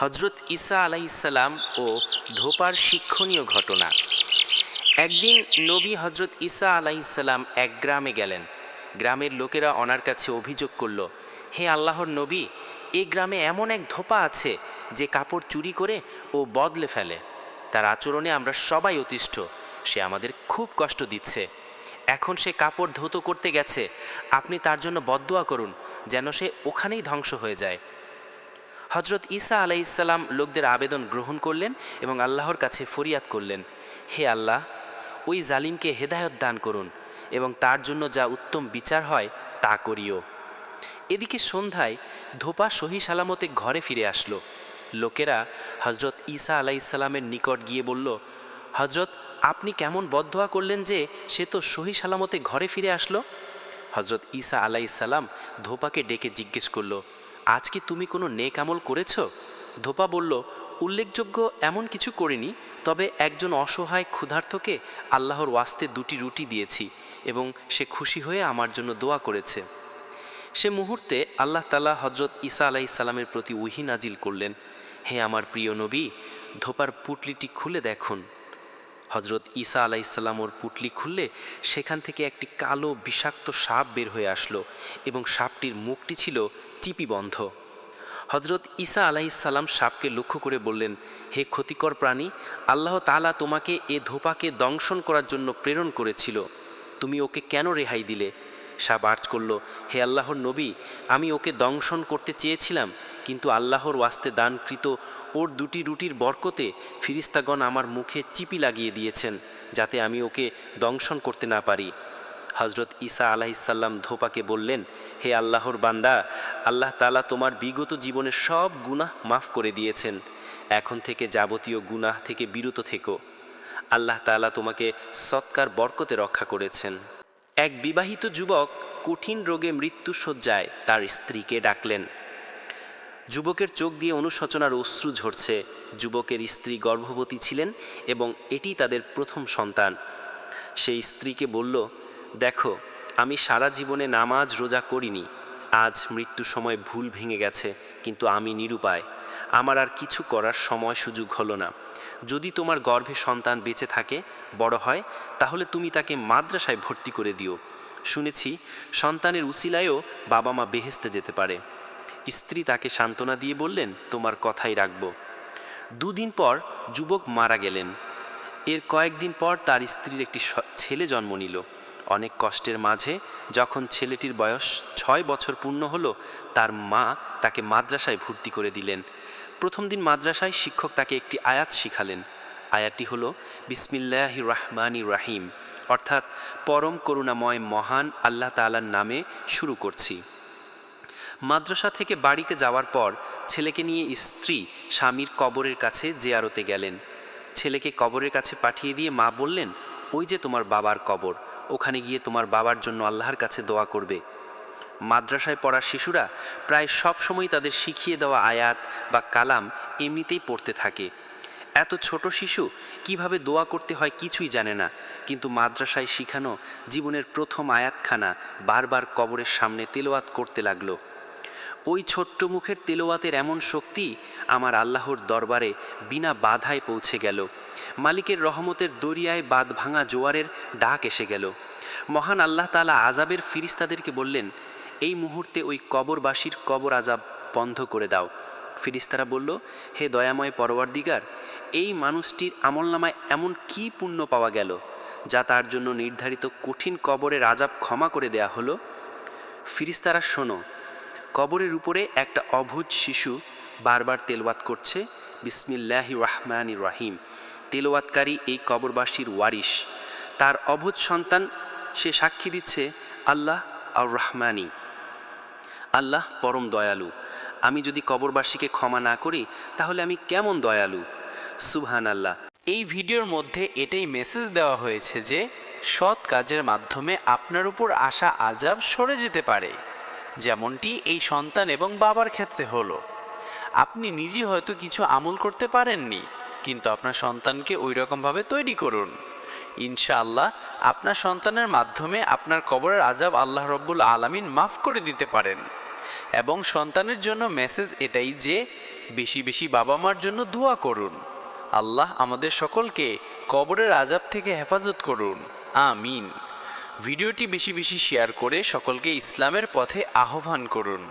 হজরত ঈসা আলাইসাল্লাম ও ধোপার শিক্ষণীয় ঘটনা। একদিন নবী হজরত ঈসা আলাইসাল্লাম এক গ্রামে গেলেন। গ্রামের লোকেরা ওনার কাছে অভিযোগ করল, হে আল্লাহর নবী এই গ্রামে এমন এক ধোপা আছে যে কাপড় চুরি করে ও বদলে ফেলে। তার আচরণে আমরা সবাই অতিষ্ঠ, সে আমাদের খুব কষ্ট দিচ্ছে। এখন সে কাপড় ধৌত করতে গেছে, আপনি তার জন্য বদদোয়া করুন, যেন সে ওখানেই ধ্বংস হয়ে যায়। হজরত ঈসা আলাইসাল্লাম লোকদের আবেদন গ্রহণ করলেন এবং আল্লাহর কাছে ফরিয়াদ করলেন, হে আল্লাহ, ওই জালিমকে হেদায়ত দান করুন এবং তার জন্য যা উত্তম বিচার হয় তা করিও। এদিকে সন্ধ্যায় ধোপা সহি সালামতে ঘরে ফিরে আসলো। লোকেরা হজরত ঈসা আলাইসাল্লামের নিকট গিয়ে বলল হজরত আপনি কেমন বদধোয়া করলেন যে সে তো সহি সালামতে ঘরে ফিরে আসলো? হজরত ঈসা আলাইসাল্লাম ধোপাকে ডেকে জিজ্ঞেস করল আজ কি তুমি কোনো নেক আমল করেছ? ধোপা বলল, উল্লেখযোগ্য এমন কিছু করিনি, তবে একজন অসহায় ক্ষুধার্তকে আল্লাহর ওয়াস্তে দুটি রুটি দিয়েছি এবং সে খুশি হয়ে আমার জন্য দোয়া করেছে। সে মুহূর্তে আল্লাহ তালা হজরত ঈসা আলাহি সাল্লামের প্রতি উহি নাজিল করলেন, হে আমার প্রিয় নবী, ধোপার পুটলিটি খুলে দেখুন। হজরত ঈসা আলাইসাল্লাম ওর পুটলি খুললে সেখান থেকে একটি কালো বিষাক্ত সাপ বের হয়ে আসলো এবং সাপটির মুখটি ছিল টিপি বন্ধ। হজরত ঈসা আলাইসাল্লাম সাপকে লক্ষ্য করে বললেন, হে ক্ষতিকর প্রাণী, আল্লাহ তালা তোমাকে এ ধোপাকে দংশন করার জন্য প্রেরণ করেছিল। তুমি ওকে কেন রেহাই দিলে? সাপ আর্জ করল, হে আল্লাহর নবী, আমি ওকে দংশন করতে চেয়েছিলাম, কিন্তু আল্লাহর ওয়াস্তে দানকৃত ওর দুটি রুটির বরকতে ফিরিস্তাগণ আমার মুখে চিপি লাগিয়ে দিয়েছেন, যাতে আমি ওকে দংশন করতে না পারি। হজরত ঈসা আলাহিসাল্লাম ধোপাকে বললেন, হে আল্লাহর বান্দা, আল্লাহ তালা তোমার বিগত জীবনের সব গুনাহ মাফ করে দিয়েছেন। এখন থেকে যাবতীয় গুনাহ থেকে বিরত থেকো। আল্লাহ তালা তোমাকে সৎকার বরকতে রক্ষা করেছেন। এক বিবাহিত যুবক কঠিন রোগে মৃত্যু তার স্ত্রীকে ডাকলেন। যুবকের চোখ দিয়ে অনুশোচনার অশ্রু ঝরছে। যুবকের স্ত্রী গর্ভবতী ছিলেন এবং এটি তাদের প্রথম সন্তান। সেই স্ত্রীকে বলল দেখো, আমি সারা জীবনে নামাজ রোজা করিনি। আজ মৃত্যু সময় ভুল ভেঙে গেছে, কিন্তু আমি নিরুপায়। আমার আর কিছু করার সময় সুযোগ হলো না। যদি তোমার গর্ভে সন্তান বেঁচে থাকে, বড় হয়, তাহলে তুমি তাকে মাদ্রাসায় ভর্তি করে দিও। শুনেছি, সন্তানের উসিলায়ও বাবা মা বেহেস্তে যেতে পারে। স্ত্রী তাকে সান্ত্বনা দিয়ে বললেন, তোমার কথাই রাখব। দুদিন পর যুবক মারা গেলেন। এর কয়েকদিন পর তার স্ত্রীর একটি ছেলে জন্ম নিল। অনেক কষ্টের মাঝে যখন ছেলেটির বয়স ছয় বছর পূর্ণ হলো, তার মা তাকে মাদ্রাসায় ভর্তি করে দিলেন। প্রথম দিন মাদ্রাসায় শিক্ষক তাকে একটি আয়াত শিখালেন। আয়াতটি হলো বিসমিল্লাহ রাহমানি রাহিম অর্থাৎ পরম করুণাময় মহান আল্লাহ তালার নামে শুরু করছি। মাদ্রাসা থেকে বাড়িতে যাওয়ার পর ছেলেকে নিয়ে স্ত্রী স্বামীর কবরের কাছে জেয়ারতে গেলেন। ছেলেকে কবরের কাছে পাঠিয়ে দিয়ে মা বললেন, ওই যে তোমার বাবার কবর ওখানে গিয়ে তোমার বাবার জন্য আল্লাহর কাছে দোয়া করবে। মাদ্রাসায় পড়া শিশুরা প্রায় সব সময় তাদের শিখিয়ে দেওয়া আয়াত বা কালাম এমনিতেই পড়তে থাকে। এত ছোট শিশু কীভাবে দোয়া করতে হয় কিছুই জানে না, কিন্তু মাদ্রাসায় শিখানো জীবনের প্রথম আয়াতখানা বারবার কবরের সামনে তেলোয়াত করতে লাগল। ওই ছোট্ট মুখের তেলোয়াতের এমন শক্তি আমার আল্লাহর দরবারে বিনা বাধায় পৌঁছে গেল। মালিকের রহমতের দরিয়ায় বাদ ভাঙা জোয়ারের ডাক এসে গেল। মহান আল্লাহ তালা আজাবের ফিরিস্তাদেরকে বললেন, এই মুহূর্তে ওই কবরবাসীর কবর আজাব বন্ধ করে দাও। ফিরিস্তারা বলল, হে দয়াময় পরওয়ারদিগার, এই মানুষটির আমলনামায় এমন কি পুণ্য পাওয়া গেল, যা তার জন্য নির্ধারিত কঠিন কবরের আজাব ক্ষমা করে দেয়া হলো? ফিরিস্তারা, শোনো, কবরের উপরে একটা অভুজ শিশু বারবার তেলবাত করছে। বিসমিল্লাহি রহমানি রাহিম। তেলোয়াতকারী এই কবরবাসীর ওয়ারিশ। তার অভুজ সন্তান, সে সাক্ষী দিচ্ছে আল্লাহ আর রহমানি আল্লাহ পরম দয়ালু, আমি যদি কবরবাসীকে ক্ষমা না করি, তাহলে আমি কেমন দয়ালু? সুবহান আল্লাহ এই ভিডিওর মধ্যে এটাই মেসেজ দেওয়া হয়েছে যে, সৎ কাজের মাধ্যমে আপনার উপর আসা আজাব সরে যেতে পারে। যেমনটি এই সন্তান এবং বাবার ক্ষেত্রে হলো। আপনি নিজে হয়তো কিছু আমল করতে পারেননি কিন্তু আপনার সন্তানকে ওই রকমভাবে তৈরি করুন। ইনশাআল্লাহ আপনার সন্তানের মাধ্যমে আপনার কবরের আজাব আল্লাহ রব্বুল আলামিন মাফ করে দিতে পারেন। এবং সন্তানের জন্য মেসেজ এটাই যে, বেশি বেশি বাবা মার জন্য দোয়া করুন। আল্লাহ আমাদের সকলকে কবরের আজাব থেকে হেফাজত করুন। আমিন। ভিডিওটি বেশি বেশি শেয়ার করে সকলকে ইসলামের পথে আহ্বান করুন।